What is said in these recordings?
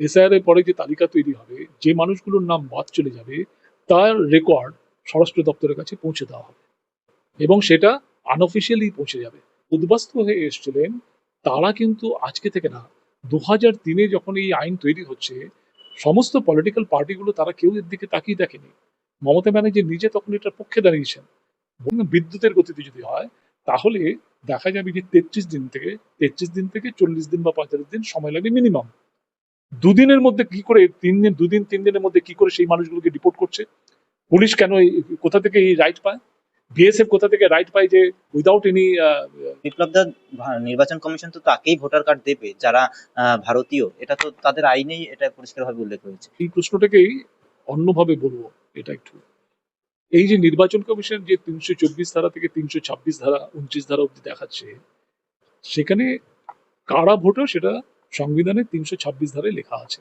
SIR এর পরে যে তালিকা তৈরি হবে, যে মানুষগুলোর নাম বাদ চলে যাবে, তার রেকর্ড স্বরাষ্ট্র দপ্তরের কাছে পৌঁছে দেওয়া হবে। এবং সেটা আনঅফিসিয়ালি পৌঁছে যাবে। উদ্বাস্ত হয়ে এসেছিলেন, তারা কিন্তু আজকে থেকে না দু হাজার তিনে যখন এই আইন তৈরি হচ্ছে, সমস্ত পলিটিক্যাল পার্টিগুলো তারা কেউ এর দিকে তাকিয়ে দেখেনি। মমতা ব্যানার্জি নিজে তখন এটার পক্ষে দাঁড়িয়েছেন। বিদ্যুতের গতিতে যদি হয়, তাহলে দেখা যাবে যে তেত্রিশ দিন থেকে, তেত্রিশ দিন থেকে চল্লিশ দিন বা পঁয়তাল্লিশ দিন সময় লাগে মিনিমাম দুদিনের মধ্যে কি করে তিন দিন দুদিন তিন দিনের মধ্যে কি করে সেই মানুষগুলোকে রিপোর্ট করছে? পুলিশ কেন কোথা থেকে এই রাইট পায়? বিএসএফ কোথা থেকে রাইট পায় যে উইদাউট এনি বিপ্লব দা নির্বাচন কমিশন তো তাকেই ভোটার কার্ড দেবে যারা ভারতীয়। এটা তো তাদের আইনেই এটা পরিষ্কারভাবে উল্লেখ হয়েছে এই প্রশ্নটাকেই অন্যভাবে বলব এটা একটু। এই যে নির্বাচন কমিশন যে তিনশো চব্বিশ ধারা থেকে তিনশো ছাব্বিশ ধারা উনত্রিশ ধারা অব্দি দেখাচ্ছে সেখানে কারা ভোটার সেটা সংবিধানে তিনশো ছাব্বিশ ধারে লেখা আছে।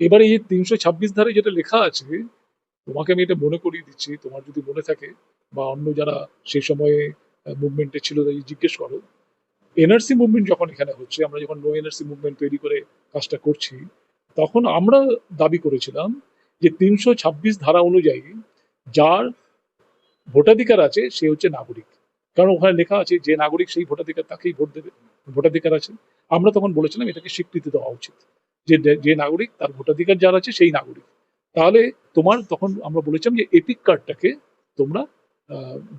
এবারে এই তিনশো ছাব্বিশ ধারে যেটা লেখা আছে, তোমাকে আমি এটা মনে করিয়ে দিচ্ছি, তোমার যদি মনে থাকে, বা অন্য যারা সেই সময়ে মুভমেন্টে ছিল তাই জিজ্ঞেস করো। এনআরসি মুভমেন্ট যখন এখানে হচ্ছে, আমরা যখন নো এনআরসি মুভমেন্ট তৈরি করে কাজটা করছি, তখন আমরা দাবি করেছিলাম যে তিনশো ছাব্বিশ ধারা অনুযায়ী যার ভোটাধিকার আছে, সে হচ্ছে নাগরিক। কারণ ওখানে লেখা আছে, যে নাগরিক সেই ভোটাধিকার, তাকেই ভোট দেবে, ভোটাধিকার আছে। আমরা তখন বলেছিলাম এটাকে স্বীকৃতি দেওয়া উচিত। যে যে নাগরিক, তার ভোটাধিকার যার আছে সেই নাগরিক। তাহলে তোমার তখন আমরা বলেছিলাম যে এপিক কার্ডটাকে তোমরা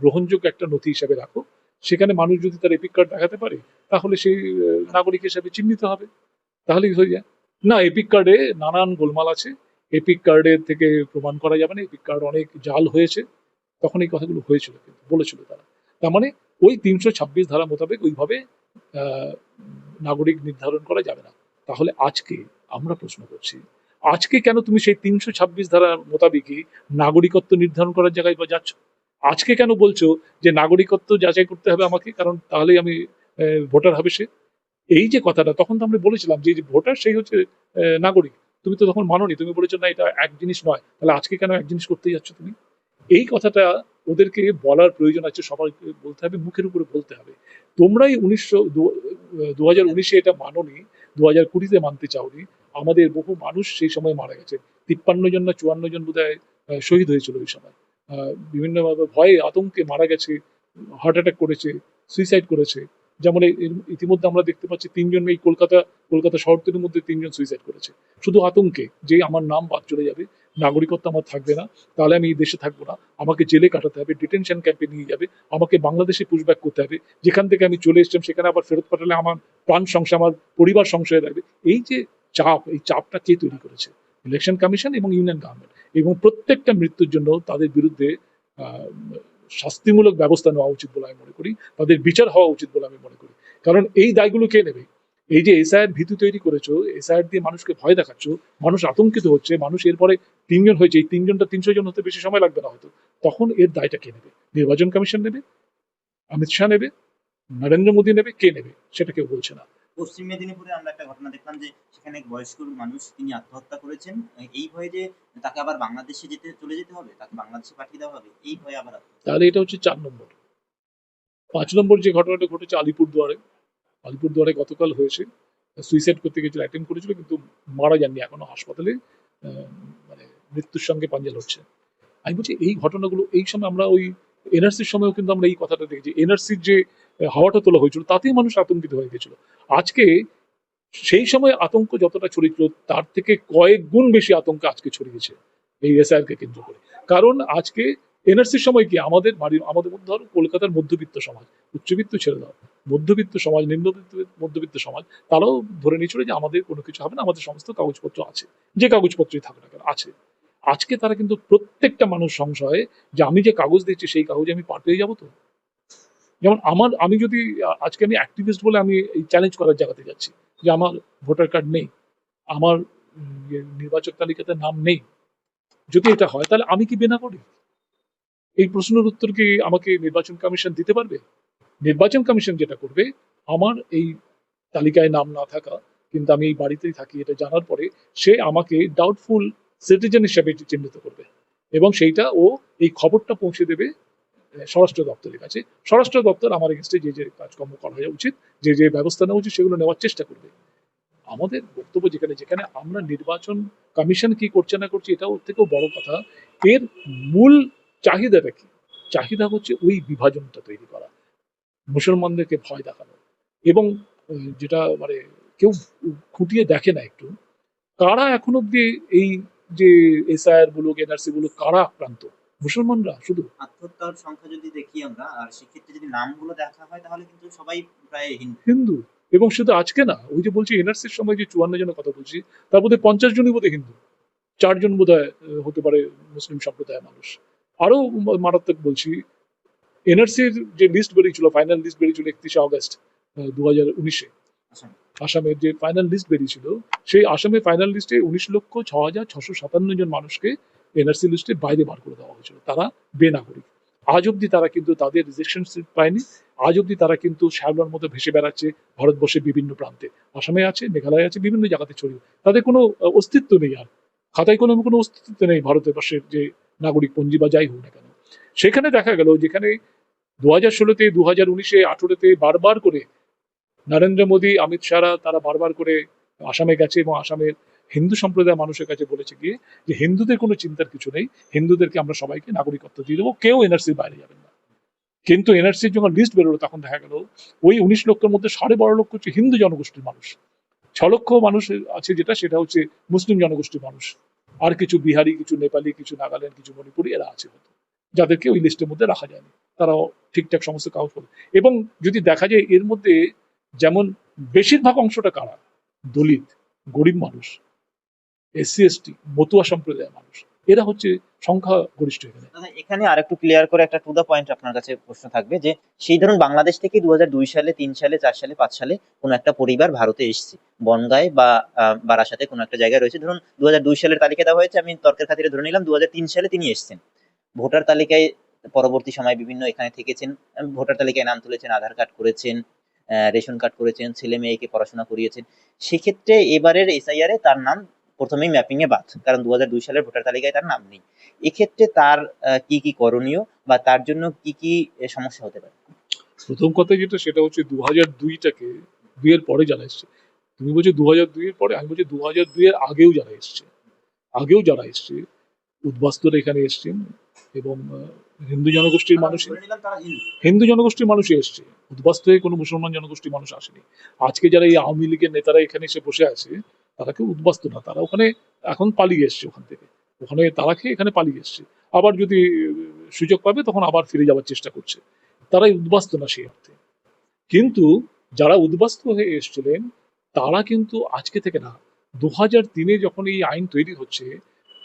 গ্রহণযোগ্য একটা নথি হিসাবে রাখো। সেখানে মানুষ যদি তার এপিক কার্ড দেখাতে পারে, তাহলে সেই নাগরিক হিসাবে চিহ্নিত হবে। তাহলেই হয়ে যায়। না, এপিক কার্ডে নানান গোলমাল আছে। এপিক কার্ডের থেকে প্রমাণ করা যাবে না। এপিক কার্ড অনেক জাল হয়েছে। তখন এই কথাগুলো হয়েছিল কিন্তু, বলেছিল তারা। তার মানে ওই তিনশো ছাব্বিশ ধারা মোতাবেক ওইভাবে নাগরিক নির্ধারণ করা যাবে না। তাহলে আজকে আমরা প্রশ্ন করছি, আজকে কেন তুমি সেই তিনশো ছাব্বিশ ধারা মোতাবেকই নাগরিকত্ব নির্ধারণ করার জায়গায় যাচ্ছ? আজকে কেন বলছো যে নাগরিকত্ব যাচাই করতে হবে আমাকে? কারণ তাহলেই আমি ভোটার হবে সে। এই যে কথাটা, তখন তো আমরা বলেছিলাম যে ভোটার সেই হচ্ছে নাগরিক। তুমি তো তখন মানোনি, তুমি বলেছ না এটা এক জিনিস নয়, তাহলে আজকে কেন এক জিনিস করতে যাচ্ছ তুমি? এই কথাটা ওদেরকে বলার প্রয়োজন আছে সবাইকে বলতে হবে মুখের উপরে বলতে হবে। তোমরাই উনিশশো দু হাজার উনিশে এটা মানোনি দু হাজার কুড়িতে মানতে চাওনি। আমাদের বহু মানুষ সেই সময় মারা গেছে। তিপ্পান্ন জন না চুয়ান্ন জন বোধ শহীদ হয়েছিল ওই সময়। আহ, বিভিন্নভাবে ভয়ে আতঙ্কে মারা গেছে হার্ট অ্যাটাক করেছে সুইসাইড করেছে। যেমন ইতিমধ্যে আমরা দেখতে পাচ্ছি তিনজন এই কলকাতা কলকাতা শহরটির মধ্যে তিনজন সুইসাইড করেছে। শুধু আতঙ্কে যে আমার নাম বাদ চলে যাবে নাগরিকত্ব আমার থাকবে না, তাহলে আমি এই দেশে থাকব না। আমাকে জেলে কাটাতে হবে ডিটেনশন ক্যাম্পে নিয়ে যাবে, আমাকে বাংলাদেশে পুশব্যাক করতে হবে। যেখান থেকে আমি চলে এসেছিলাম, সেখানে আবার ফেরত পাঠালে আমার প্রাণ সংশয়, আমার পরিবার সংশয় থাকবে এই যে চাপ, এই চাপটা কে তৈরি করেছে? ইলেকশন কমিশন এবং ইউনিয়ন গভর্নমেন্ট এবং প্রত্যেকটা মৃত্যুর জন্য তাদের বিরুদ্ধে শাস্তিমূলক ব্যবস্থা নেওয়া উচিত বলে আমি মনে করি। তাদের বিচার হওয়া উচিত বলে আমি মনে করি। কারণ এই দায়গুলো কে নেবে? এই যে এসআইয়ের ভীতি তৈরি করেছ এসআইয়ের দিয়ে মানুষকে ভয় দেখাচ্ছ মানুষ আতঙ্কিত হচ্ছে মানুষ এরপরে তিনজন হয়েছে এই তিনজনটা তিনশো জন হতে বেশি সময় লাগবে না হয়তো। তখন এর দায়টা কে নেবে? নির্বাচন কমিশন নেবে? অমিত শাহ নেবে? নরেন্দ্র মোদী নেবে? কে নেবে? সেটা কেউ বলছে না। পশ্চিম মেদিনীপুরে আমরা একটা ঘটনা দেখলাম যে সেখানে এক বয়স্ক মানুষ তিনি আত্মহত্যা করেছেন। এই ভয়ে যে তাকে আবার বাংলাদেশে যেতে চলে যেতে হবে? তাকে বাংলাদেশে পাঠিয়ে দেওয়া হবে? এই ভয়ে আবার তাহলে এটা হচ্ছে চার নম্বর। পাঁচ নম্বর যে ঘটনাটা ঘটেছে আলিপুরদুয়ারে আলিপুরদুয়ারে গতকাল হয়েছে সুইসাইড করতে গেছিল অ্যাটেম্প করেছিল, কিন্তু মারা যাননি এখনও হাসপাতালে মানে মৃত্যুর সঙ্গে পাঞ্জা হচ্ছে। আমি বলছি, এই ঘটনাগুলো, এই সময় আমরা ওই এনআরসির সময়ও কিন্তু আমরা এই কথাটা দেখেছি। এনআরসির যে হাওয়াটা তোলা হয়েছিল, তাতেই মানুষ আতঙ্কিত হয়ে গেছিল আজকে সেই সময় আতঙ্ক যতটা ছড়িয়েছিল, তার থেকে কয়েক গুণ বেশি আতঙ্ক আজকে ছড়িয়েছে এই এসআইআর কে কেন্দ্র করে। কারণ আজকে এনআরসির সময় কি আমাদের বাড়ির আমাদের মধ্যে ধরো কলকাতার মধ্যবিত্ত সমাজ উচ্চবিত্ত ছেড়ে দাও মধ্যবিত্ত সমাজ নিম্নবিত্ত মধ্যবিত্ত সমাজ তারাও ধরে নিয়েছিল যে আমাদের কোনো কিছু হবে না আমাদের সমস্ত কাগজপত্র আছে। যে কাগজপত্রই থাকুক না কেন আছে। আজকে তারা কিন্তু প্রত্যেকটা মানুষ সংশয়ে যে আমি যে কাগজ দিচ্ছি সেই কাগজে আমি পার পেয়ে যাব তো? যেমন আমার আমি যদি আজকে আমি অ্যাক্টিভিস্ট বলে আমি এই চ্যালেঞ্জ করার জায়গাতে যাচ্ছি যে আমার ভোটার কার্ড নেই আমার ইয়ে, নির্বাচক তালিকাতে নাম নেই যদি এটা হয় তাহলে আমি কি বেনা করি এই প্রশ্নের উত্তর কি আমাকে নির্বাচন কমিশন দিতে পারবে? নির্বাচন কমিশন যেটা করবে, আমার এই তালিকায় নাম না থাকা, কিন্তু আমি এই বাড়িতেই থাকি এটা জানার পরে, সে আমাকে ডাউটফুল সিটিজেন হিসেবে চিহ্নিত করবে। এবং সেইটা ও এই খবরটা পৌঁছে দেবে স্বরাষ্ট্র দপ্তরের কাছে। স্বরাষ্ট্র দপ্তর আমার এগেনস্টে যে যে কাজকর্ম করা উচিত, যে যে ব্যবস্থা নেওয়া উচিত, সেগুলো নেওয়ার চেষ্টা করবে। আমাদের বক্তব্য যেখানে যেখানে আমরা নির্বাচন কমিশন কি করছে না করছে, এটাও থেকেও বড় কথা। এর মূল চাহিদাটা কি? চাহিদা হচ্ছে ওই বিভাজনটা তৈরি করা। মুসলমানদেরকে ভয় দেখানো। এবং যেটা মানে কেউ খুঁটিয়ে দেখে না একটু কারা এখন অব্দি এই যে এসআইআর বলুক এনআরসি বলুক কারা আক্রান্ত? মুসলমানরা শুধু। আত্মহত্যার সংখ্যা যদি দেখি আমরা আর সেক্ষেত্রে যদি নামগুলো দেখা হয় তাহলে কিন্তু সবাই প্রায় হিন্দু। হিন্দু। এবং শুধু আজকে না ওই যে বলছি এনআরসির সময় যে চুয়ান্ন জনের কথা বলছি তার মধ্যে পঞ্চাশ জনই বোধহয় হিন্দু। চারজন বোধ হতে পারে মুসলিম সম্প্রদায়ের মানুষ। আরও মারাত্মক বলছি এনআরসির যে লিস্ট বেরিয়েছিল ফাইনাল লিস্ট বেরিয়েছিল একত্রিশে অগস্ট দু হাজার উনিশে। আসামের যে ফাইনাল লিস্ট বেরিয়েছিল সেই আসামের ফাইনাল লিস্টে উনিশ লক্ষ ছ হাজার ছশো সাতান্ন জন মানুষকে এনআরসি লিস্টে বাইরে বার করে দেওয়া হয়েছিল। তারা বেনাগরিক। আজ অব্দি তারা কিন্তু তাদের রিজেকশন সিট পায়নি। আজ অব্দি তারা কিন্তু শ্যাবলার মতো ভেসে বেড়াচ্ছে ভারতবর্ষের বিভিন্ন প্রান্তে। আসামে আছে মেঘালয় আছে বিভিন্ন জায়গাতে ছড়িয়ে তাদের কোনো অস্তিত্ব নেই আর। খাতায় কোনো কোনো অস্তিত্ব নেই ভারতের ভারতবর্ষের যে নাগরিক পঞ্জি বা যাই হোক না কেন। সেখানে দেখা গেল যেখানে দু হাজার ষোলোতে দু হাজার উনিশে, আঠেরোতে বারবার করে নরেন্দ্র মোদী, অমিত শাহরা তারা বারবার করে আসামে গেছে এবং আসামের হিন্দু সম্প্রদায়ের মানুষের কাছে বলেছে গিয়ে যে হিন্দুদের কোনো চিন্তার কিছু নেই, হিন্দুদেরকে আমরা সবাইকে নাগরিকত্ব দিয়ে দেবো, কেউ এনআরসির বাইরে যাবেন না। কিন্তু এনআরসির যখন লিস্ট বেরোলো, তখন দেখা গেল ওই উনিশ লক্ষের মধ্যে সাড়ে বারো লক্ষ হচ্ছে হিন্দু জনগোষ্ঠীর মানুষ। ছ লক্ষ মানুষ আছে যেটা, সেটা হচ্ছে মুসলিম জনগোষ্ঠীর মানুষ। আর কিছু বিহারি, কিছু নেপালি, কিছু নাগাল্যান্ড, কিছু মণিপুরি এরা আছে হয়তো যাদেরকে ওই লিস্টের মধ্যে রাখা যায়নি। তারাও ঠিকঠাক সমস্ত কাগজ করে। এবং যদি দেখা যায় এর মধ্যে যেমন বেশিরভাগ অংশটা কারা? দলিত, গরিব মানুষ এসসি এসটি মতুয়া সম্প্রদায়ের মানুষ। এরা হচ্ছে সংখ্যা গরিষ্ঠ এখানে এখানে আরেকটু ক্লিয়ার করে একটা টু দা পয়েন্ট আপনার কাছে প্রশ্ন থাকবে যে, সেই ধরুন বাংলাদেশ থেকে দুহাজার দুই সালে, তিন সালে, চার সালে, পাঁচ সালে কোনো একটা পরিবার ভারতে এসেছে। বনগায় বা বারাসাতে কোনো একটা জায়গায় রয়েছে। ধরুন দুহাজার দুই সালের তালিকা দেওয়া হয়েছে, আমি তর্কের খাতিরে ধরে নিলাম দু হাজার তিন সালে তিনি এসেছেন। ভোটার তালিকায় পরবর্তী সময় বিভিন্ন এখানে থেকেছেন ভোটার তালিকায় নাম তুলেছেন, আধার কার্ড করেছেন রেশন কার্ড করেছেন, ছেলে মেয়েকে পড়াশোনা করিয়েছেন। সেক্ষেত্রে এবারের এসআইআর তার নাম প্রথমেই ম্যাপিং এ বাদ কারণ দু সালের ভোটার তালিকায় তার নাম নেই। এক্ষেত্রে তার কি কি করণীয় বা তার জন্য কি কি সমস্যা হতে পারে? প্রথম কথা যেটা সেটা হচ্ছে দু হাজার দুইটাকে দুইয়ের পরে যারা এসছে তুমি বলছো দু হাজার দুইয়ের পরে আমি বলছি দু হাজার দুইয়ের আগেও যারা এসছে আগেও যারা এসছে উদ্বাস্তুরা এখানে এসছেন এবং আহ, হিন্দু জনগোষ্ঠীর মানুষ তারা হিন্দু। হিন্দু জনগোষ্ঠীর মানুষই এসছে উদ্বাস্ত হয়ে কোনো মুসলমান জনগোষ্ঠীর মানুষ আসেনি। আজকে যারা এই আওয়ামী লীগের নেতারা এখানে এসে বসে আছে তারা কেউ উদ্বাস্ত না, তারা ওখানে এখন পালিয়ে এসছে ওখান থেকে। ওখানে তারা খেয়ে এখানে পালিয়ে এসছে। আবার যদি সুযোগ পাবে তখন আবার ফিরে যাওয়ার চেষ্টা করছে। তারাই উদ্বাস্ত না সেই অর্থে। কিন্তু যারা উদ্বাস্ত হয়ে এসেছিলেন, তারা কিন্তু আজকে থেকে না দু হাজার তিনে যখন এই আইন তৈরি হচ্ছে,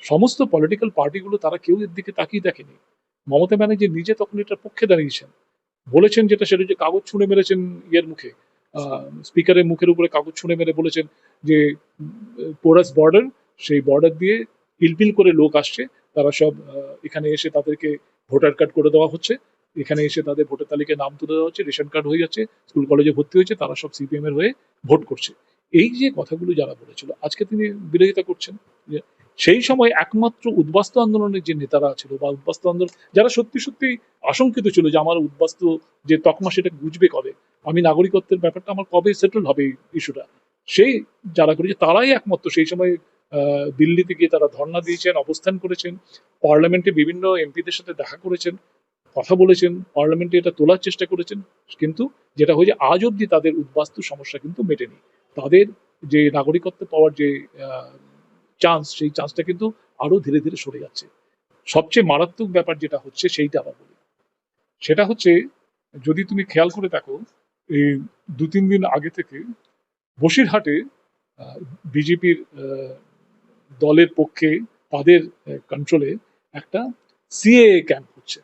সমস্ত পলিটিক্যাল পার্টিগুলো তারা কেউ এর দিকে তাকিয়ে দেখেনি। মমতা ব্যানার্জি নিজে তখন এটার পক্ষে দাঁড়িয়েছেন। বলেছেন যেটা সেটা যে কাগজ ছুঁড়ে মেরেছেন ইয়ের মুখে। স্পিকারের মুখের উপরে কাগজ ছুঁড়ে মেরে বলেছেন যে পোরাস বর্ডার সেই বর্ডার দিয়ে পিলপিল করে লোক আসছে। তারা সব এখানে এসে তাদেরকে ভোটার কার্ড করে দেওয়া হচ্ছে। এখানে এসে তাদের ভোটার তালিকায় নাম তুলে দেওয়া হচ্ছে, রেশন কার্ড হয়ে যাচ্ছে, স্কুল কলেজে ভর্তি হয়েছে, তারা সব সিপিএম এর হয়ে ভোট করছে। এই যে কথাগুলো যারা বলেছিল, আজকে তিনি বিরোধিতা করছেন সেই সময় একমাত্র উদ্বাস্তু আন্দোলনের যে নেতারা ছিল বা উদ্বাস্তু আন্দোলন, যারা সত্যি সত্যি আশঙ্কিত ছিল যে আমার উদ্বাস্তু যে তকমা সেটা বুঝবে কবে, আমি নাগরিকত্বের ব্যাপারটা আমার কবে সেটেল হবে ইস্যুটা সেই যারা করেছে তারাই একমাত্র। সেই সময় দিল্লিতে গিয়ে তারা ধর্ণা দিয়েছেন, অবস্থান করেছেন, পার্লামেন্টে বিভিন্ন এমপিদের সাথে দেখা করেছেন, কথা বলেছেন, পার্লামেন্টে এটা তোলার চেষ্টা করেছেন, কিন্তু যেটা হয়েছে আজ অব্দি তাদের উদ্বাস্তু সমস্যা কিন্তু মেটেনি। তাদের যে নাগরিকত্ব পাওয়ার যে চান্স সেই চান্সটা কিন্তু আরও ধীরে ধীরে সরে যাচ্ছে। সবচেয়ে মারাত্মক ব্যাপার যেটা হচ্ছে সেইটা আবার বলি। সেটা হচ্ছে যদি তুমি খেয়াল করে দেখো এই দু তিন দিন আগে থেকে বসিরহাটে বিজেপির দলের পক্ষে তাদের কন্ট্রোলে একটা সিএ ক্যাম্প হচ্ছে।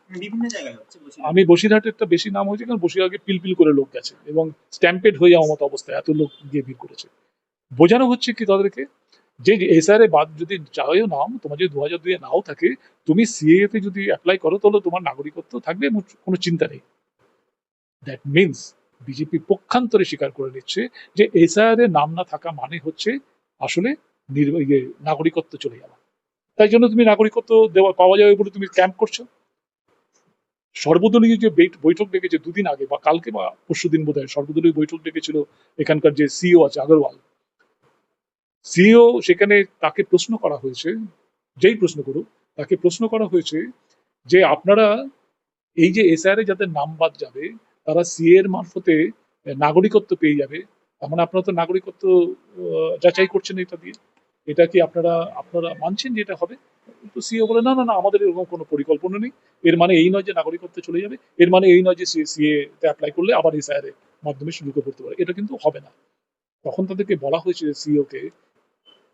আমি বসিরহাটের বসিরহাটেরটা বেশি নাম হয়েছে কারণ বসিরহাটে পিলপিল করে লোক গেছে এবং স্ট্যাম্পেড হয়ে যাওয়ার মতো অবস্থায় এত লোক গিয়ে ভিড় করেছে। বোঝানো হচ্ছে কি তাদেরকে? যে এসআর এ বাদ যদি যাও নাম তোমার যদি দু হাজার দুইয়ে নাও থাকে তুমি সিএ তে যদি অ্যাপ্লাই করো তাহলে তোমার নাগরিকত্ব থাকবে কোনো চিন্তা নেই। দ্যাট মিনস বিজেপি পক্ষান্তরে স্বীকার করে নিচ্ছে যে এসআর এ নাম না থাকা মানে হচ্ছে আসলে ইয়ে, নাগরিকত্ব চলে যাওয়া। তাই জন্য তুমি নাগরিকত্ব দেওয়া পাওয়া যাবে বলে তুমি ক্যাম্প করছ। সর্বদলীয় যে বৈঠক ডেকেছে দুদিন আগে বা কালকে বা পরশু দিন বোধ হয় সর্বদলীয় বৈঠক ডেকেছিল এখানকার যে সিও আছে আগরওয়াল সিও সেখানে তাকে প্রশ্ন করা হয়েছে, যেই প্রশ্ন করুক, তাকে প্রশ্ন করা হয়েছে যে আপনারা এই যে এসআইআর এ যাদের নাম বাদ যাবে, তারা সিএ এর মারফতে নাগরিকত্ব পেয়ে যাবে। তার মানে আপনারা তো নাগরিকত্ব যাচাই করছেন এটা দিয়ে। এটা কি আপনারা আপনারা মানছেন যে এটা হবে? তো সিও বলে, না না না, আমাদের এরকম কোনো পরিকল্পনা নেই। এর মানে এই নয় যে নাগরিকত্ব চলে যাবে। এর মানে এই নয় যে সিএ তে অ্যাপ্লাই করলে আবার এসআইআর এর মাধ্যমে সুযোগে পড়তে পারে। এটা কিন্তু হবে না। তখন তাদেরকে বলা হয়েছে সিও কে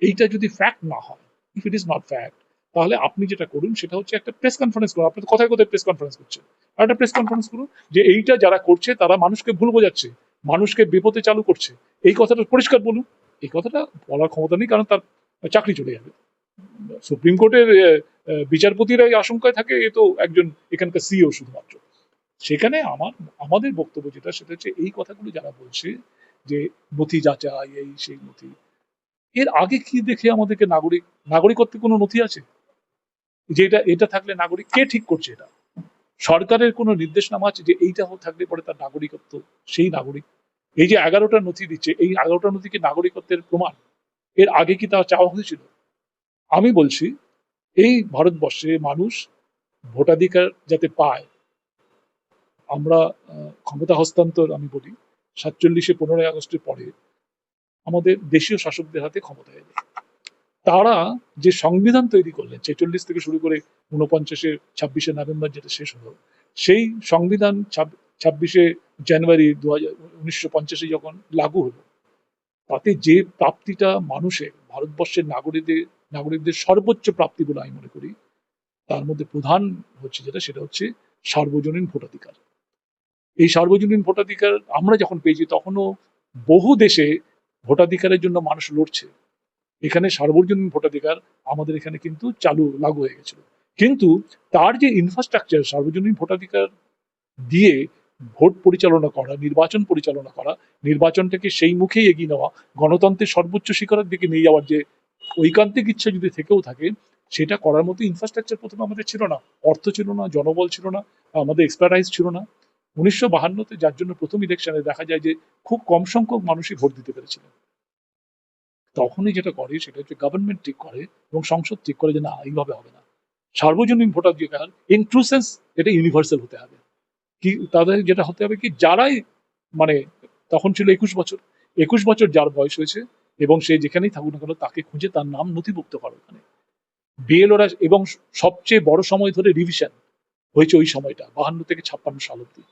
এইটা যদি ফ্যাক্ট না হয় if it is not fact তাহলে আপনি যেটা করুন, সেটা হচ্ছে একটা প্রেস কনফারেন্স করুন। আপনি কোথায় কোথায় প্রেস কনফারেন্স করছেন? একটা প্রেস কনফারেন্স করুন যে এইটা যারা করছে, তারা মানুষকে ভুল বোঝাচ্ছে, মানুষকে বিপদে চালু করছে। এই কথাটা পরিষ্কার বলুন। এই কথাটা বলার ক্ষমতা নেই, কারণ তার চাকরি চলে যাবে। সুপ্রিম কোর্টের বিচারপতিরা এই আশঙ্কায় থাকে, এ তো একজন এখানকার সিও শুধুমাত্র। সেখানে আমার, আমাদের বক্তব্য যেটা, সেটা হচ্ছে এই কথাগুলো যারা বলছে যে নথি যাচাই, এই সেই নথি এর আগে কি দেখে আমাদেরকে নাগরিক, নাগরিকত্বের কোনো নথি আছে? যে এটা এটা থাকলে নাগরিক, কে ঠিক করছে এটা? সরকারের কোনো নির্দেশনামা আছে যে এইটা থাকলে পরে তার নাগরিকত্ব, সেই নাগরিক। এই যে এগারোটা নথি দিচ্ছে, এই এগারোটা নথি কি নাগরিকত্বের প্রমাণ? এর আগে কি তা চাওয়া হয়েছিল? আমি বলছি, এই ভারতবর্ষে মানুষ ভোটাধিকার যাতে পায়, আমরা ক্ষমতা হস্তান্তর আমি বলি, সাতচল্লিশে পনেরোই আগস্টের পরে আমাদের দেশীয় শাসকদের হাতে ক্ষমতা এলো তারা যে সংবিধান তৈরি করলেন, ছেচল্লিশ থেকে শুরু করে উনপঞ্চাশে ছাব্বিশে নভেম্বর যেটা শেষ হলো, সেই সংবিধান ছাব্বিশে জানুয়ারি দু হাজার যখন লাগু হলো, তাতে যে প্রাপ্তিটা মানুষের, ভারতবর্ষের নাগরিকদের নাগরিকদের সর্বোচ্চ প্রাপ্তি বলে আমি মনে করি, তার মধ্যে প্রধান হচ্ছে যেটা, সেটা হচ্ছে সার্বজনীন ভোটাধিকার। এই সার্বজনীন ভোটাধিকার আমরা যখন পেয়েছি, তখনও বহু দেশে ভোটাধিকারের জন্য মানুষ লড়ছে। এখানে সার্বজনীন ভোটাধিকার আমাদের এখানে কিন্তু চালু লাগু হয়ে গেছিল। কিন্তু তার যে ইনফ্রাস্ট্রাকচার সার্বজনীন ভোটাধিকার দিয়ে ভোট পরিচালনা করা, নির্বাচন পরিচালনা করা, নির্বাচনটাকে সেই মুখেই এগিয়ে নেওয়া, গণতন্ত্রের সর্বোচ্চ শিখরের দিকে নিয়ে যাওয়ার যে ঐকান্তিক ইচ্ছা যদি থেকেও থাকে, সেটা করার মতো ইনফ্রাস্ট্রাকচার প্রথমে আমাদের ছিল না। অর্থ ছিল না, জনবল ছিল না, আমাদের এক্সপার্টাইজ ছিল না। উনিশশো বাহান্নতে যার জন্য প্রথম ইলেকশনে দেখা যায় যে খুব কম সংখ্যক মানুষই ভোট দিতে পেরেছিলেন। তখনই যেটা করে সেটা হচ্ছে গভর্নমেন্ট ঠিক করে এবং সংসদ ঠিক করে যে না, এইভাবে হবে না। সার্বজনীন ভোটাধিকার ইনক্লুসেন্স এটা ইউনিভার্সাল হতে হবে। কি, তাদের যেটা হতে হবে কি, যারাই মানে তখন ছিল একুশ বছর। একুশ বছর যার বয়স হয়েছে এবং সে যেখানেই থাকুক না কেন, তাকে খুঁজে তার নাম নথিভুক্ত করো ওখানে। বিএলওরা এবং সবচেয়ে বড় সময় ধরে রিভিশন হয়েছে ওই সময়টা, বাহান্ন থেকে ছাপ্পান্ন সাল অব্দি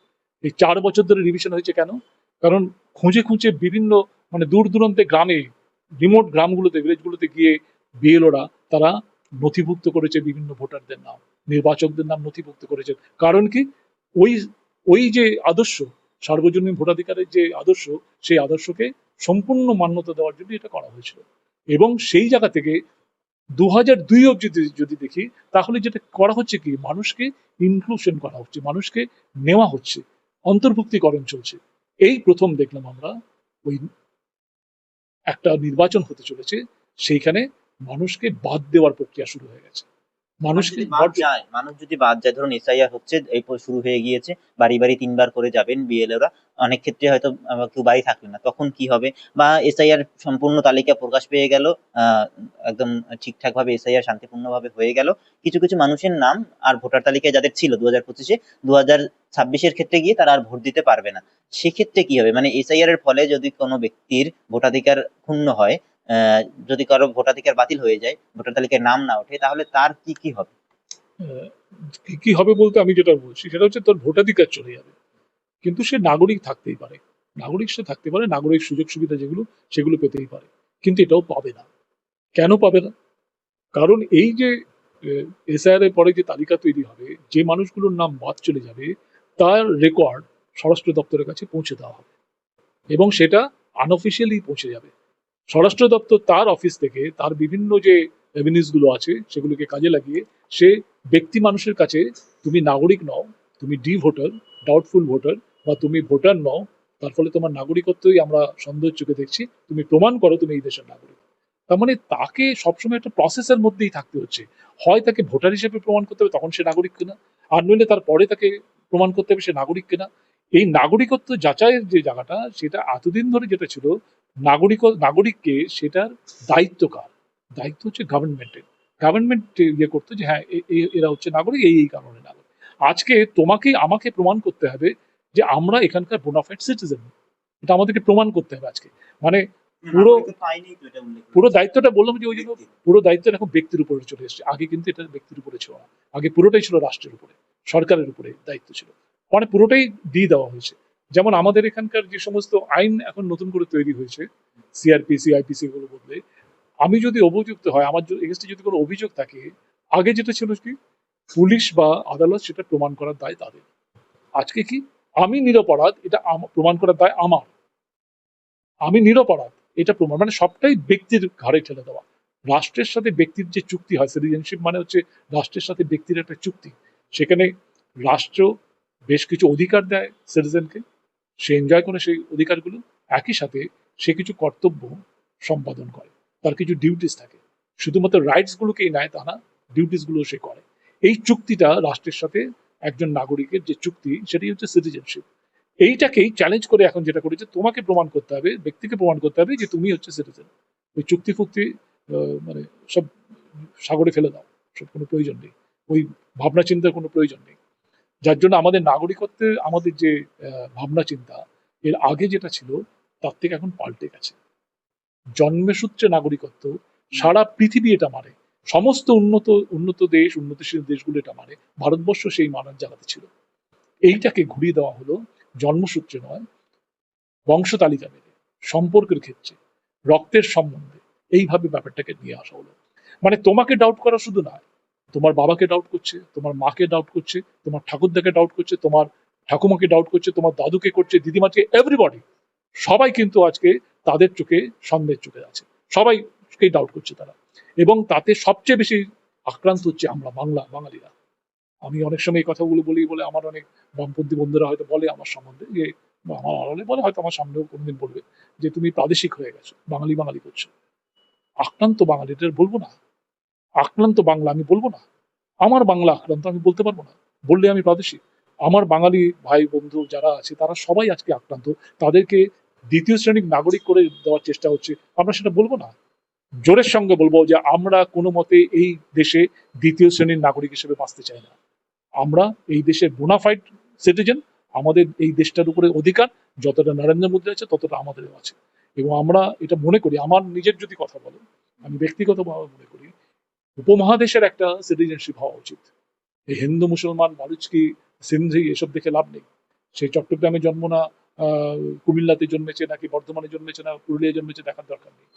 এই চার বছর ধরে রিভিশন হয়েছে কেন? কারণ খুঁজে খুঁজে বিভিন্ন মানে দূর দূরান্তে গ্রামে রিমোট গ্রামগুলোতে ভিলেজগুলোতে গিয়ে বিএলওরা তারা নথিভুক্ত করেছে বিভিন্ন ভোটারদের নাম, নির্বাচকদের নাম নথিভুক্ত করেছে। কারণ কি? ওই ওই যে আদর্শ, সার্বজনীন ভোটাধিকারের যে আদর্শ, সেই আদর্শকে সম্পূর্ণ মান্যতা দেওয়ার জন্য এটা করা হয়েছিল। এবং সেই জায়গা থেকে দু হাজার দুই অব্দি যদি- দেখি, তাহলে যেটা করা হচ্ছে কি? মানুষকে ইনক্লুশন করা হচ্ছে, মানুষকে নেওয়া হচ্ছে। অন্তর্ভুক্তিকরণ চলছে। এই প্রথম দেখলাম আমরা, ওই একটা নির্বাচন হতে চলেছে, সেইখানে মানুষকে বাদ দেওয়ার প্রক্রিয়া শুরু হয়ে গেছে। মানুষকে যদি বাদ যায় মানুষ যদি বাদ যায় ধরুন এসআইআর হচ্ছে এই প- শুরু হয়ে গিয়েছে বাড়ি বাড়ি তিনবার করে যাবেন বিএলওরা অনেক ক্ষেত্রে হয়তো কেউ বাড়ি থাকবে না তখন কি হবে? বা এসআইআর সম্পূর্ণ তালিকা প্রকাশ পেয়ে গেল একদম ঠিকঠাক ভাবে এসআইআর শান্তিপূর্ণভাবে হয়ে গেল। কিছু কিছু মানুষের নাম আর ভোটার তালিকায় যাদের ছিল দু হাজার পঁচিশে দু হাজার ছাব্বিশের ক্ষেত্রে গিয়ে তারা আর ভোট দিতে পারবে না। সেক্ষেত্রে কি হবে? মানে এসআইআর এর ফলে যদি কোনো ব্যক্তির ভোটাধিকার ক্ষুণ্ণ হয় যদি কারও ভোটাধিকার বাতিল হয়ে যায়, ভোটার তালিকায় নাম না ওঠে, তাহলে তার কি কি হবে? কি- কি হবে বলতে আমি যেটা বলছি, সেটা হচ্ছে তোর ভোটাধিকার চলে যাবে। কিন্তু সে নাগরিক থাকতেই পারে। নাগরিক সে থাকতে পারে, নাগরিক সুযোগ সুবিধা যেগুলো, সেগুলো পেতেই পারে। কিন্তু এটাও পাবে না। কেন পাবে না? কারণ এই যে এসআইআর পরে যে তালিকা তৈরি হবে, যে মানুষগুলোর নাম বাদ চলে যাবে, তার রেকর্ড স্বরাষ্ট্র দপ্তরের কাছে পৌঁছে দেওয়া হবে। এবং সেটা আনঅফিসিয়ালি পৌঁছে যাবে। স্বরাষ্ট্র দপ্তর তার অফিস থেকে তার বিভিন্ন যে গুলো আছে সেগুলোকে কাজে লাগিয়ে সে ব্যক্তি মানুষের কাছে তুমি নাগরিক নও, তুমি ডি ভোটার ডাউটফুল ভোটার বা তুমি ভোটার নও, তার ফলে তোমার নাগরিকত্বই আমরা সন্দেহের চোখে দেখছি, তুমি প্রমাণ করো তুমি এই দেশের নাগরিক। তার মানে তাকে সবসময় একটা প্রসেসের মধ্যেই থাকতে হচ্ছে। হয় তাকে ভোটার হিসেবে প্রমাণ করতে হবে তখন সে নাগরিক কিনা, আর নইলে তারপরে তাকে প্রমাণ করতে হবে সে নাগরিক কিনা। এই নাগরিকত্ব যাচাইয়ের যে জায়গাটা, সেটা এতদিন ধরে যেটা ছিল নাগরিক নাগরিককে সেটার দায়িত্ব কার? দায়িত্ব হচ্ছে গভর্নমেন্টের গভর্নমেন্ট ইয়ে করতে যে হ্যাঁ এরা হচ্ছে নাগরিক এই এই কারণে নাগরিক। আজকে তোমাকে আমাকে প্রমাণ করতে হবে যে আমরা এখানকার বোনাফাইড সিটিজেন এটা আমাদেরকে প্রমাণ করতে হবে আজকে। মানে পুরো- পুরো দায়িত্বটা বললাম যে ওই জন্য পুরো দায়িত্বটা এখন ব্যক্তির উপরে চলে এসেছে। আগে কিন্তু এটা ব্যক্তির উপরে ছিল না। আগে পুরোটাই ছিল রাষ্ট্রের উপরে। সরকারের উপরে দায়িত্ব ছিল। মানে পুরোটাই দিয়ে দেওয়া হয়েছে। যেমন আমাদের এখানকার যে সমস্ত আইন এখন নতুন করে তৈরি হয়েছে সিআরপিসি আইপিসি গুলো বদলে, আমি যদি অভিযুক্ত হয়, আমার এগেস্টে যদি কোনো অভিযোগ থাকে, আগে যেটা ছিল কি, পুলিশ বা আদালত সেটা প্রমাণ করার দায় তাদের। আজকে কি, আমি নিরপরাধ, এটা প্রমাণ করার দায় আমার। আমি নিরপরাধ, এটা প্রমাণ মানে সবটাই ব্যক্তির ঘাড়ে ঠেলে দেওয়া। রাষ্ট্রের সাথে ব্যক্তির যে চুক্তি হয়, সিটিজেনশিপ মানে হচ্ছে রাষ্ট্রের সাথে ব্যক্তির একটা চুক্তি। সেখানে রাষ্ট্র বেশ কিছু অধিকার দেয় সিটিজেনকে সে এনজয় করে সেই অধিকারগুলো, একই সাথে সে কিছু কর্তব্য সম্পাদন করে। তার কিছু ডিউটিস থাকে। শুধুমাত্র রাইটস গুলোকেই নেয় তা না ডিউটিসগুলো সে করে। এই চুক্তিটা রাষ্ট্রের সাথে একজন নাগরিকের যে চুক্তি, সেটাই হচ্ছে সিটিজেনশিপ এইটাকেই চ্যালেঞ্জ করে এখন যেটা করেছে, তোমাকে প্রমাণ করতে হবে, ব্যক্তিকে প্রমাণ করতে হবে যে তুমি হচ্ছে সিটিজেন ওই চুক্তি ফুক্তি মানে সব সাগরে ফেলে দাও, সব কোনো প্রয়োজন নেই। ওই ভাবনা চিন্তার কোনো প্রয়োজন নেই। যার জন্য আমাদের নাগরিকত্বের আমাদের যে ভাবনা চিন্তা, এর আগে যেটা ছিল, তার থেকে এখন পাল্টে গেছে। জন্মসূত্রে নাগরিকত্ব, সারা পৃথিবী এটা মানে। সমস্ত উন্নত উন্নত দেশ, উন্নতশীল দেশগুলো এটা মানে। ভারতবর্ষ সেই মানার জায়গাতে ছিল। এইটাকে ঘুরিয়ে দেওয়া হলো জন্মসূত্রে নয়, বংশ তালিকা মেনে, সম্পর্কের ক্ষেত্রে, রক্তের সম্বন্ধে। এইভাবে ব্যাপারটাকে নিয়ে আসা হলো। মানে তোমাকে ডাউট করা শুধু নয় তোমার বাবাকে ডাউট করছে, তোমার মাকে ডাউট করছে, তোমার ঠাকুরদাকে ডাউট করছে, তোমার ঠাকুমাকে ডাউট করছে, তোমার দাদুকে করছে, দিদিমাকে এভরিবডি সবাই কিন্তু আজকে তাদের চোখে সন্দেহের চোখে আছে। সবাইকে ডাউট করছে তারা। এবং তাতে সবচেয়ে বেশি আক্রান্ত হচ্ছে আমরা বাংলা, বাঙালিরা। আমি অনেক সময় এই কথাগুলো বলি বলে আমার অনেক বামপন্থী বন্ধুরা হয়তো বলে আমার সম্বন্ধে, যে আমার আড়ালে বলে হয়তো আমার সামনেও কোনোদিন বলবে, যে তুমি প্রাদেশিক হয়ে গেছো, বাঙালি বাঙালি করছ। আক্রান্ত বাঙালিদের বলব না। আক্রান্ত বাংলা আমি বলব না। আমার বাংলা আক্রান্ত আমি বলতে পারব না। বললে আমি প্রাদেশিক। আমার বাঙালি ভাই, বন্ধু যারা আছে, তারা সবাই আজকে আক্রান্ত। তাদেরকে দ্বিতীয় শ্রেণির নাগরিক করে দেওয়ার চেষ্টা হচ্ছে। আমরা সেটা বলব না। জোরের সঙ্গে বলব যে আমরা কোনো মতে এই দেশে দ্বিতীয় শ্রেণির নাগরিক হিসেবে বাঁচতে চাই না। আমরা এই দেশের বোনাফাইড সিটিজেন আমাদের এই দেশটার উপরে অধিকার, যতটা নরেন্দ্র মোদী আছে, ততটা আমাদেরও আছে। এবং আমরা এটা মনে করি। আমার নিজের যদি কথা বলো আমি ব্যক্তিগতভাবে মনে করি উপমহাদেশের একটা সিটিজেনশিপ হওয়া উচিত। এই হিন্দু, মুসলমান মালুচকি সিন্ধি এসব দেখে লাভ নেই? সেই চট্টগ্রামে জন্ম না কুমিল্লাতে জন্মেছে নাকি বর্ধমানে জন্মেছে না, পুরুলিয়ায় জন্মেছে দেখার দরকার নেই।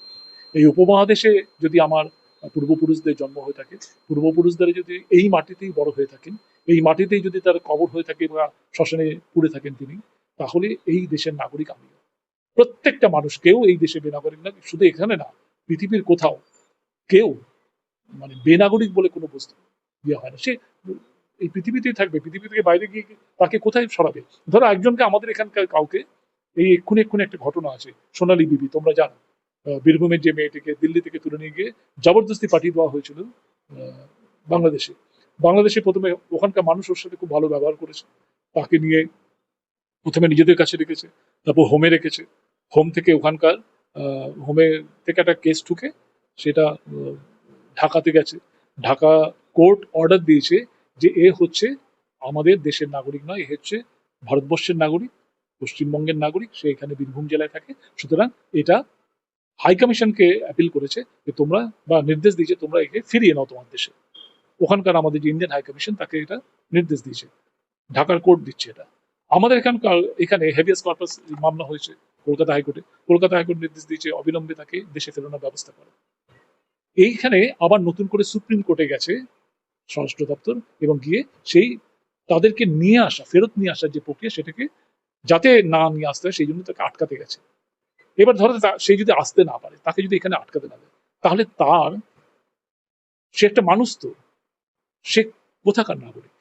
এই উপমহাদেশে যদি আমার পূর্বপুরুষদের জন্ম হয়ে থাকে, পূর্বপুরুষদের যদি এই মাটিতেই বড় হয়ে থাকেন, এই মাটিতেই যদি তার কবর হয়ে থাকে বা শ্মশানে পুড়ে থাকেন তিনি, তাহলে এই দেশের নাগরিক আমিও। প্রত্যেকটা মানুষ, কেউ এই দেশে বেনাগরিক না, শুধু এখানে না, পৃথিবীর কোথাও কেউ মানে বেনাগরিক বলে কোনো বস্তু ইয়ে হয় না। সে এই পৃথিবীতেই থাকবে, পৃথিবী থেকে বাইরে গিয়ে তাকে কোথায় সরাবে? ধরো একজনকে আমাদের এখানকার কাউকে এই এক্ষুনি এক্ষুনি একটা ঘটনা আছে, সোনালী বিবি, তোমরা জানো। বীরভূমের যে মেয়েটিকে দিল্লি থেকে তুলে নিয়ে গিয়ে জবরদস্তি পাঠিয়ে দেওয়া হয়েছিল বাংলাদেশে। বাংলাদেশে প্রথমে ওখানকার মানুষ ওর সাথে খুব ভালো ব্যবহার করেছে। তাকে নিয়ে প্রথমে নিজেদের কাছে রেখেছে, তারপর হোমে রেখেছে। হোম থেকে ওখানকার হোমে থেকে একটা কেস ঠুকে সেটা ঢাকাতে গেছে। ঢাকা কোর্ট অর্ডার দিয়েছে যে এ হচ্ছে আমাদের দেশের নাগরিক নয়, এ হচ্ছে ভারতবর্ষের নাগরিক, পশ্চিমবঙ্গের নাগরিক, সে এখানে বীরভূম জেলায় থাকে। সুতরাং এটা হাই কমিশনকে অ্যাপিল করেছে যে তোমরা বা নির্দেশ দিয়েছে তোমরা একে ফিরিয়ে নাও তোমার দেশে। ওখানকার আমাদের যে ইন্ডিয়ান হাই কমিশন তাকে এটা নির্দেশ দিয়েছে। ঢাকার কোর্ট দিচ্ছে এটা। আমাদের এখানকার এখানে হেভিয়াস কর্পাস মামলা হয়েছে কলকাতা হাইকোর্টে। কলকাতা হাইকোর্ট নির্দেশ দিয়েছে, অবিলম্বে তাকে দেশে ফেরানোর ব্যবস্থা করে। এইখানে আবার নতুন করে সুপ্রিম কোর্টে গেছে স্বরাষ্ট্র দপ্তর এবং গিয়ে সেই তাদেরকে নিয়ে আসা, ফেরত নিয়ে আসার যে প্রক্রিয়া সেটাকে যাতে না নিয়ে আসতে হয়, সেই জন্য তাকে আটকাতে গেছে। এবার ধরো সে যদি আসতে না পারে, তাকে যদি এখানে আটকাতে না দেয়, তাহলে তার, সে একটা মানুষ তো, সে কোথাকার নাগরিক?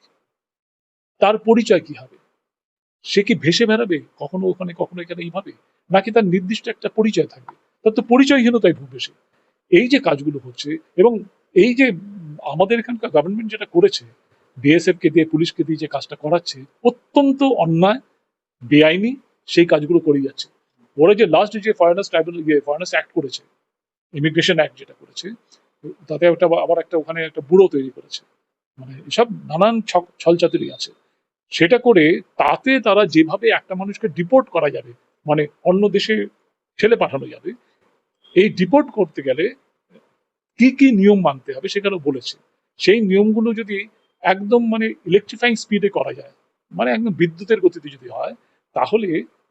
তার পরিচয় কি হবে? সে কি ভেসে বেড়াবে? কখনো ওখানে, কখনো এখানে এইভাবে? নাকি তার নির্দিষ্ট একটা পরিচয় থাকবে? তার তো পরিচয়হীনতায় ভুগবে সে। এই যে কাজগুলো হচ্ছে এবং এই যে আমাদের এখানকার গভর্নমেন্ট যেটা করেছে বিএসএফ কে দিয়ে, পুলিশকে দিয়ে যে কাজটা করাচ্ছে, অত্যন্ত অন্যায়, বেআইনি সেই কাজগুলো করে যাচ্ছে। ওরা যে লাস্ট যে ফরেনার্স ট্রাইব্যুনাল ইয়ে ফরেনার্স অ্যাক্ট করেছে ইমিগ্রেশন অ্যাক্ট যেটা করেছে, তাতে একটা আবার একটা ওখানে একটা বুড়ো তৈরি করেছে। মানে এসব নানান ছলচাতুরি আছে। সেটা করে তাতে তারা যেভাবে একটা মানুষকে ডিপোর্ট করা যাবে মানে অন্য দেশে ছেলে পাঠানো যাবে এই ডিপোর্ট করতে গেলে কি কি নিয়ম মানতে হবে সেখানে বলেছে। সেই নিয়মগুলো যদি একদম মানে ইলেকট্রিফাইং স্পিডে করা যায় মানে একদম বিদ্যুতের গতিতে যদি হয়, তাহলে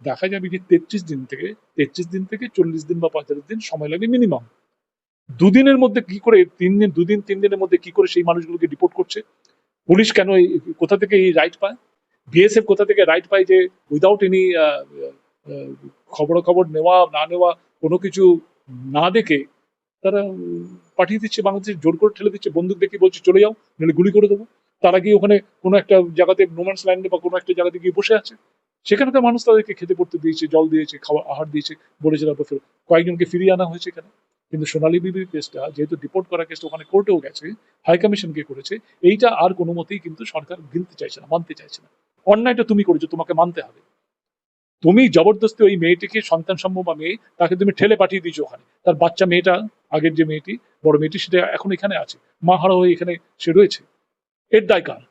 দেখা যাবে যে তেত্রিশ দিন থেকে, তেত্রিশ দিন থেকে চল্লিশ দিন বা পঁয়তাল্লিশ দিন সময় লাগে মিনিমাম দুদিনের মধ্যে কি করে, তিন দিন, দুদিন, তিন দিনের মধ্যে কি করে সেই মানুষগুলোকে ডিপোর্ট করছে? পুলিশ কেন কোথা থেকে এই রাইট পায়? বিএসএফ কোথা থেকে রাইট পায় যে উইদাউট এনি খবরাখবর নেওয়া, না নেওয়া, কোনো কিছু না দেখে তারা পাঠিয়ে দিচ্ছে বাংলাদেশ, জোর করে ঠেলে দিচ্ছে। বন্দুক দেখে বলছে, চলে যাও, নাহলে গুলি করে দেবো। তারা গিয়ে ওখানে কোনো একটা জায়গাতে নোম্যান্স ল্যান্ডে বা কোনো একটা জায়গাতে গিয়ে বসে আছে। সেখানকার মানুষ তাদেরকে খেতে পড়তে দিয়েছে, জল দিয়েছে, খাওয়া, আহার দিয়েছে বলেছে তারপর ফের- কয়েকজনকে ফিরিয়ে আনা হয়েছে এখানে। কিন্তু সোনালী বিবির কেসটা, যেহেতু ডিপোর্ট করা কেসটা ওখানে কোর্টেও গেছে হাই কমিশনকে করেছে, এইটা আর কোনো মতেই কিন্তু সরকার গিলতে চাইছে না, মানতে চাইছে না। অন্যায়টা তুমি করেছ, তোমাকে মানতে হবে। তুমি জবরদস্তি ওই মেয়েটিকে সন্তান সম্ভব মেয়ে, তাকে তুমি ঠেলে পাঠিয়ে দিয়েছ ওখানে। তার বাচ্চা মেয়েটা, আগের যে মেয়েটি, বড় মেয়েটি, সেটা এখন এখানে আছে। মা হারা হয়ে এখানে সে রয়েছে। এর দায় কার?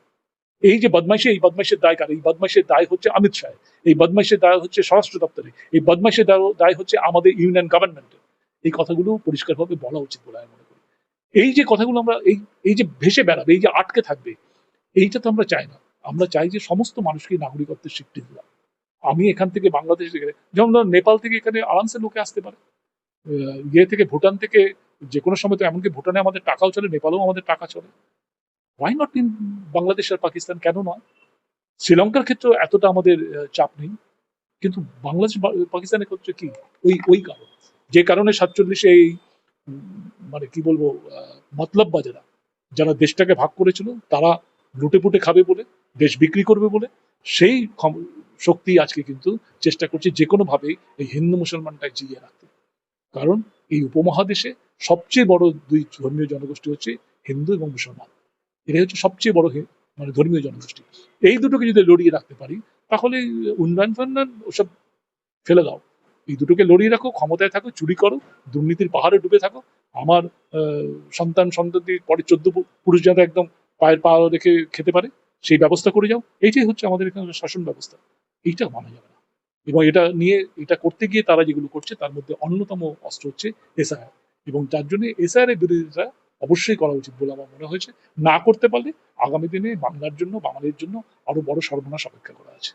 এই যে বদমাইশি, এই বদমাইশের দায় কার? এই বদমাইশের দায় হচ্ছে অমিত শাহ। এই বদমাইশের দায় হচ্ছে স্বরাষ্ট্র দপ্তরে। এই বদমাইশের দায় হচ্ছে আমাদের ইউনিয়ন গভর্নমেন্টের। এই কথাগুলো পরিষ্কারভাবে বলা উচিত বলে আমি মনে করি। এই যে কথাগুলো আমরা, এই এই যে ভেসে বেড়াবে, এই যে আটকে থাকবে, এইটা তো আমরা চাই না। আমরা চাই যে সমস্ত মানুষকে নাগরিকত্বের স্বীকৃতি দেওয়া। আমি এখান থেকে বাংলাদেশ থেকে, যেমন ধরো নেপাল থেকে এখানে আরামসে লোকে আসতে পারে। ইয়ে থেকে, ভুটান থেকে যে কোনো সময় তো এমনকি ভুটানে আমাদের টাকাও চলে, নেপালেও আমাদের টাকা চলে। ওয়াই নট ইন বাংলাদেশ আর পাকিস্তান? কেন নয়? শ্রীলঙ্কার ক্ষেত্রে এতটা আমাদের চাপ নেই। কিন্তু বাংলাদেশ পাকিস্তানের ক্ষেত্রে কি? ওই ওই কারণ। যে কারণে সাতচল্লিশে এই মানে কি বলব মতলব বাজেরা, যারা দেশটাকে ভাগ করেছিল, তারা লুটে পুটে খাবে বলে, দেশ বিক্রি করবে বলে, সেই শক্তি আজকে কিন্তু চেষ্টা করছে যে কোনো ভাবে এই হিন্দু মুসলমানটাকে জিইয়ে রাখতে। কারণ এই উপমহাদেশে সবচেয়ে বড় দুই ধর্মীয় জনগোষ্ঠী হচ্ছে হিন্দু এবং মুসলমান। এটাই হচ্ছে সবচেয়ে বড় মানে ধর্মীয় জনগোষ্ঠী। এই দুটোকে যদি লড়িয়ে রাখতে পারি, তাহলে উন্নয়ন ফন্নয়ন ওসব ফেলে দাও। এই দুটোকে লড়িয়ে রাখো, ক্ষমতায় থাকো, চুরি করো, দুর্নীতির পাহাড়ে ডুবে থাকো। আমার সন্তান সন্ততির পরে চোদ্দ পুরুষ যাতে একদম পায়ের পা রেখে খেতে পারে, সেই ব্যবস্থা করে যাও। এইটাই হচ্ছে আমাদের এখানে শাসন ব্যবস্থা। এইটা মানা যাবে না। এবং এটা নিয়ে, এটা করতে গিয়ে তারা যেগুলো করছে, তার মধ্যে অন্যতম অস্ত্র হচ্ছে এসআইআর। এবং তার জন্য এসআইআর এর বিরোধিতা অবশ্যই করা উচিত বলে আমার মনে হয়েছে। না করতে পারলে আগামী দিনে বাংলার জন্য, বাঙালির জন্য আরও বড় সর্বনাশ অপেক্ষা করা আছে।